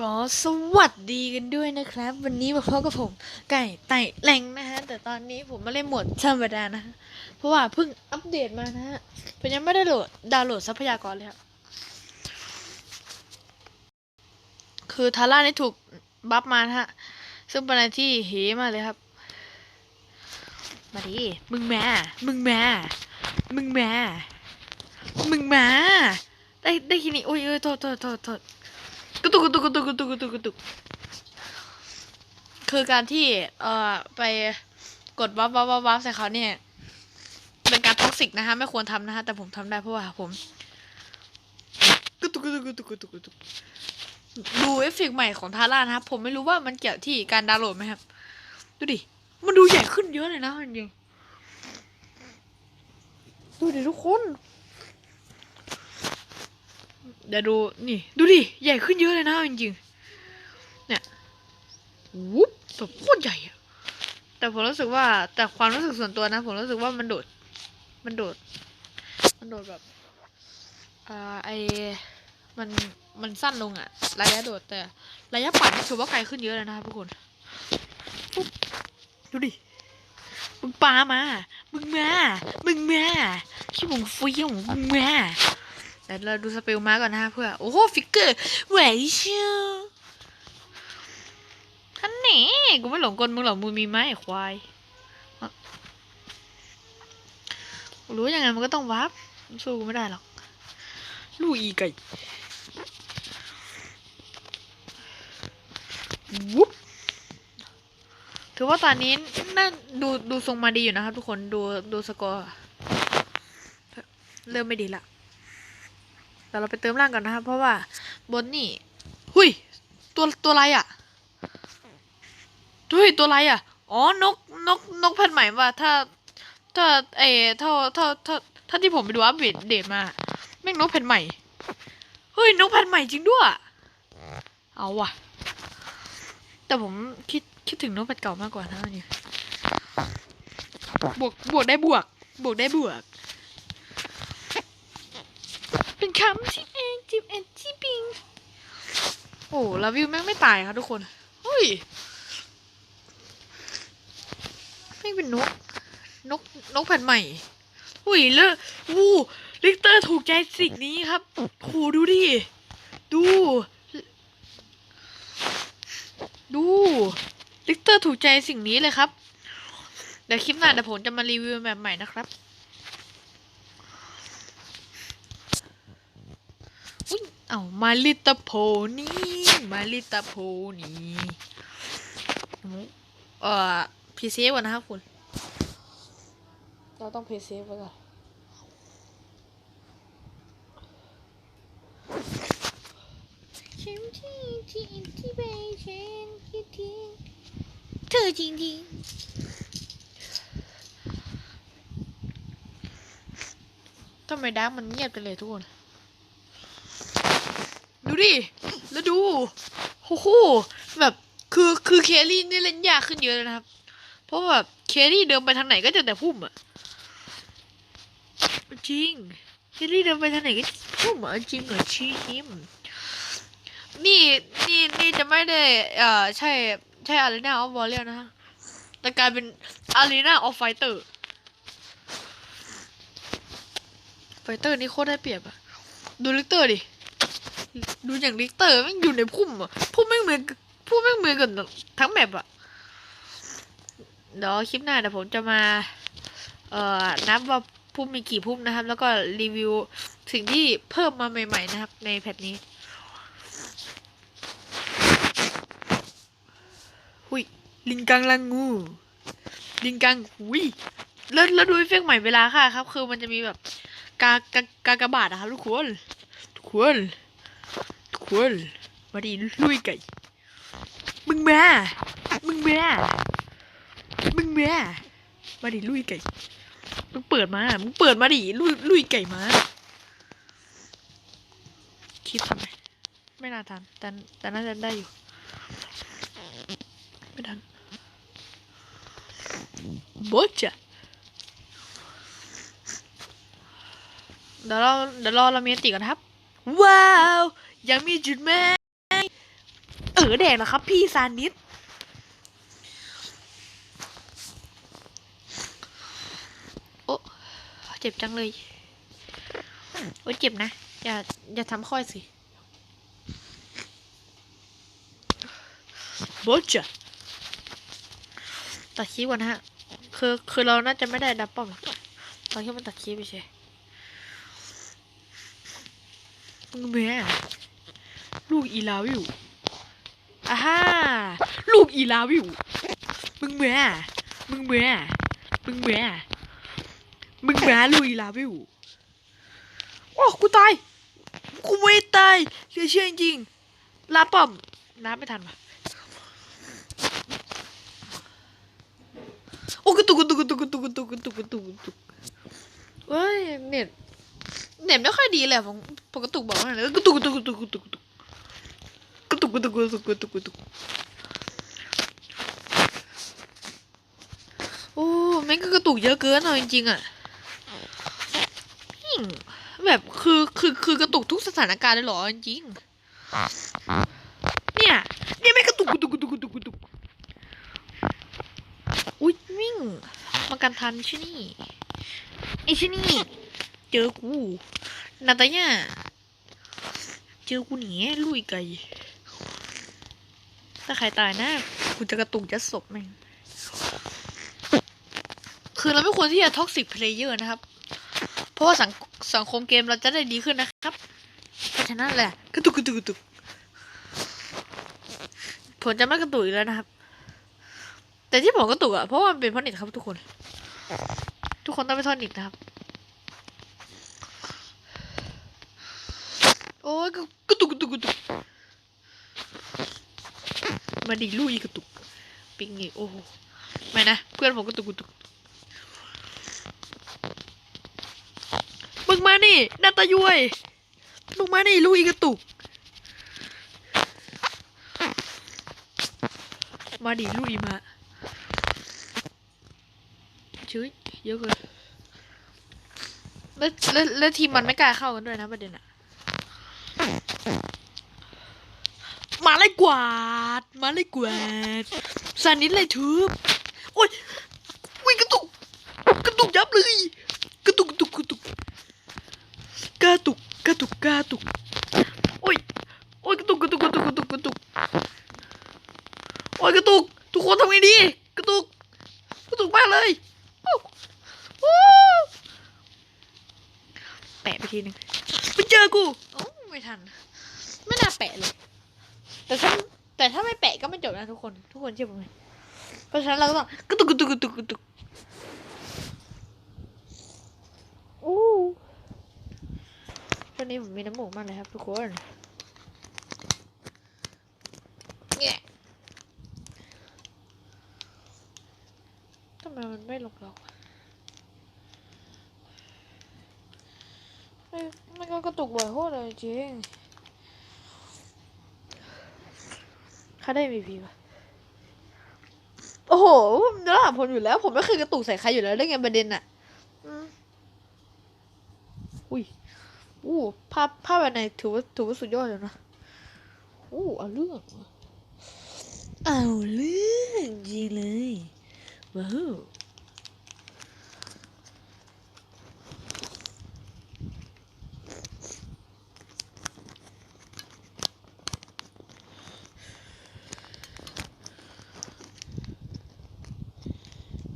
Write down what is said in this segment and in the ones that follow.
ก็สวัสดีกันด้วยนะครับ วันนี้มาพบกับผมไก่ไต่แหลงนะฮะ แต่ตอนนี้ผมมาเล่นโหมดธรรมดานะเพราะว่าเพิ่งอัปเดตมานะฮะผมยังไม่ได้โหลดดาวน์โหลดทรัพยากรเลยครับคือทาร่านี่ถูกบัฟมานะฮะ ซึ่งเป็นอะไรที่เฮมากเลยครับ มาดิมึงแมามึงแมามึงแมามึงแมาได้ได้ทีนี้โอ้ยเอ้ยโทษโทษโทษโทษ กระตุกกระตุกกระตุกกระตุกกระตุกกระตุกคือการที่เอ่อไปกดวับวับวับวับใส่เขาเนี่ย เป็นการท็อกซิกนะฮะไม่ควรทำนะฮะแต่ผมทำได้เพราะว่าผมกระตุกกระตุกกระตุกกระตุกกระตุกดูเอฟเฟกใหม่ของทาร่านะครับ ผมไม่รู้ว่ามันเกี่ยวที่การดาวน์โหลดไหมครับ ดูดิ มันดูใหญ่ขึ้นเยอะเลยนะจริงดูดิทุกคน เดี๋ยวดูนี่ดูดิใหญ่ขึ้นเยอะเลยนะจริงๆเนี่ยวุ๊บแบบโคตรใหญ่อะแต่ผมรู้สึกว่าแต่ความรู้สึกส่วนตัวนะ ผมรู้สึกว่ามันโดด มันโดด มันโดดแบบอ่าไอมันมันสั้นลงอะระยะโดดแต่ ระยะปั่นถือว่าไกลขึ้นเยอะเลยนะครับทุกคนปุ๊บดูดิมึงปามา มึงมา มึงมาขี้มึงฟี้ยวมึงมา แต่เราดูสเปลมาก่อนนะฮะเพื่อ โอ้โห ฟิกเกอร์ไหวเชียวท่านนี่กูไม่หลงกลมึงหรอกมึงมีไหมไอ้ควายอะรู้ยังไงมันก็ต้องวับสู้กูไม่ได้หรอก ลูกอีไก่วุ๊บถือว่าตอนนี้น่าดูดูทรงมาดีอยู่นะครับทุกคนดูดูสกอร์ เริ่มไม่ดีละ เดี๋ยวเราไปเติมร่างก่อนนะครับ เพราะว่าบนนี่ หุยตัวตัวอะไรอะหุยตัวอะไรอะ อ๋อ นก นก นกพันใหม่ว่าถ้า ถ้าเออถ้าถ้าถ้าถ้าที่ผมไปดูอัปเดตเดตมาแม่งนกพันใหม่ เฮ้ย นกพันใหม่จริงด้วย เอาว่ะ แต่ผมคิดคิดถึงนกพันเก่ามากกว่านะเนี่ยบวกบวกได้บวก บวกได้บวก เป็น คำที่เองจิบเอ็นที่ปิง โอ้ลาวิวแม่งไม่ตายครับทุกคนเฮ้ยไม่เป็นนก นก นกแผ่นใหม่หุ้ยเลอะวูลิกเตอร์ถูกใจสิ่งนี้ครับโหดูดิ ดู ดูลิกเตอร์ถูกใจสิ่งนี้เลยครับ เดี๋ยวคลิปหน้าเดี๋ยวผมจะมารีวิวแบบใหม่นะครับ อุ้ยเอามาลิตาโพนี่มาลิตาโพนี่เอ่อพีเซฟก่อนนะครับคุณ เราต้องพีเซฟไว้ก่อนฉันที่ที่ที่ไปฉันคิดถึงเธอจริงๆทำไมดักมันเงียบไปเลยทุกคน ดูดิ แล้วดูโอ้โหแบบคือคือเคลลี่นี่เล่นยากขึ้นเยอะเลยนะครับ เพราะแบบเคลลี่เดินไปทางไหนก็เจอแต่พุ่มอะจริงเคลลี่เดินไปทางไหนก็พุ่มอะจริงเหรอชี้หิมนี่นี่นี่จะไม่ได้เอ่อใช่ใช่อารีนาออฟวอลเลนะฮะแต่กลายเป็นอารีนาออฟไฟเตอร์ไฟเตอร์นี่โคตรได้เปรียบอะดูลิกเตอร์ดิ ดูอย่างลิกเตอร์ม่งอยู่ในพุ่มอะพุ่มแม่งเหมือนพุ่มแม่งเหมือนกันทั้งแมปอะเดี๋ยวคลิปหน้าเดี๋ยวผมจะมา เอ่อนับว่าพุ่มมีกี่พุ่มนะครับ แล้วก็รีวิวสิ่งที่เพิ่มมาใหม่ๆนะครับ ในแพทนี้หุยลิงกังลังงู ลิงกังหุยแล้วแล้วดูเอฟเฟกต์ใหม่เวลาค่ะครับ คือมันจะมีแบบกากากากบาทนะครับทุกคนทุกคน ทุกคนมาดิลุยไก่ มึงแมามึงแมามึงแมามาดิลุยไก่ มึงเปิดมา มึงเปิดมาดิลุยลุยไก่มาคิดทำไมไม่น่าทันแต่แต่น่าจะได้อยู่ ไม่ทันโบจ้ะเดี๋ยวเราเดี๋ยวรอเรามีติก่อนครับ ว้าว ยังมีจุดแม่ออแดงเหรอครับ พี่ซานิสโอ้เจ็บจังเลย โอ้ยเจ็บนะ อย่า อย่าทำค่อยสิโบจะตัดคลิปก่อนนะฮะ คือ คือเราน่าจะไม่ได้ดับป้อมตอนที่มันตัดคลิปไปใช่มึ มึงแม่ลูกอีลาวิวอ่าฮ่าลูกอีลาวิวมึงแม่มึงแม่มึงแม่มึงแม่ลูกอีลาวิวโอ้กูตายกูไม่ตายเสียเชื่อจริงลาป้อมน้ำไม่ทันว่ะโอ้กุตุกุตุกุตุกุตุกุตุกุตุกุตุกเฮ้ยเน็ต เน็ตไม่ค่อยดีเลยอะผมผมกระตุกบอกว่าอะไรกระตุกกระตุกกระตุกกระตุกกระตุกกระตุกกระตุกกระตุกกระตุกตุกโอ้แม่งก็กระตุกเยอะเกินเอาจริงๆอะแบบคือคือคือกระตุกทุกสถานการณ์เลยหรอจริงเนี่ยเนี่ยไม่งกระตุกกระตุกกระตุกกระตุกกระตุกอุ้ยวิ่งมากันทันชินี่ไอชินี่เจอกู นาตาญ่าเจอกูหนีลุยไกลถ้าใครตายนะกูจะกระตุกจะศพแม่งคือเราไม่ควรที่จะท็อกซิกเพลเยอร์นะครับ เพราะว่าสังสังคมเกมเราจะได้ดีขึ้นนะครับ เพราะฉะนั้นแหละกระตุกกระตุกกระตุกผมจะไม่กระตุกอีกแล้วนะครับ แต่ที่ผมกระตุกอะเพราะว่ามันเป็นเพราะเน็ตครับทุกคน ทุกคนต้องไปทอนเน็ตนะครับ โอ้ยกระกระตุกกระตุกกระตุกมาดีลุยกระตุกปิงอีกโอ้โหไม่นะเพื่อนผมกระตุกกระตุกมึงมานี่นาตาย้ยมึงมานี่ลุยกระตุก มาดิลุยมาชื้ยเยอะเกินแล้วแล้วแล้วทีมมันไม่กล้าเข้ากันด้วยนะประเด็นอะมาเลย กวาด มาเลยกวาดซานิดเลยทุบโอ้ยวิ่งกระตุก กระตุกยับเลย กระตุกกระตุกกระตุกกระตุกกระตุกกระตุกโอ้ยโอ้ยกระตุกกระตุกกระตุกกระตุกกระตุกโอ้ยกระตุก ทุกคนทำไงดี กระตุก กระตุกมากเลยโอ้โอ้แปะไปทีหนึงไปเจอกูโอ้ไม่ทัน ไม่น่าแปะเลย แต่ถ้าแต่ถ้าไม่แปะก็ไม่จบนะทุกคน ทุกคนเชื่อผมไหมเพราะฉะนั้นเราก็ต้องกระตุกกระตุกกระตุกกระตุกโอ้ช่วงนี้ผมมีน้ำมูกมากเลยครับทุกคนเนี่ยทำไมมันไม่ลงล็อกไม่ไม่ก็กระตุกบ่อยโคตรเลยจริง ใครได้ MVP ปะโอ้โหผมจะถามผมอยู่แล้ว ผมไม่เคยกระตุกใส่ใครอยู่แล้วเรื่องไงประเด็นอะอืมอุ้ยอู้ภาพภาพแบบไหนถือว่าถือว่าสุดยอดเลยนะอู้เอาเรื่องเอาเรื่องจริงเลยว้าว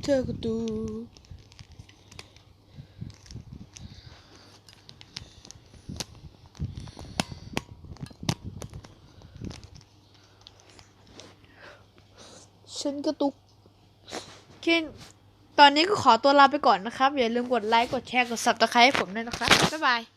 เจอกตูฉันกระตุกโอเคตอนนี้ก็ขอตัวลาไปก่อนนะครับ อย่าลืมกดไลค์ กดแชร์ กด subscribe ให้ผมด้วยนะครับ บ๊ายบาย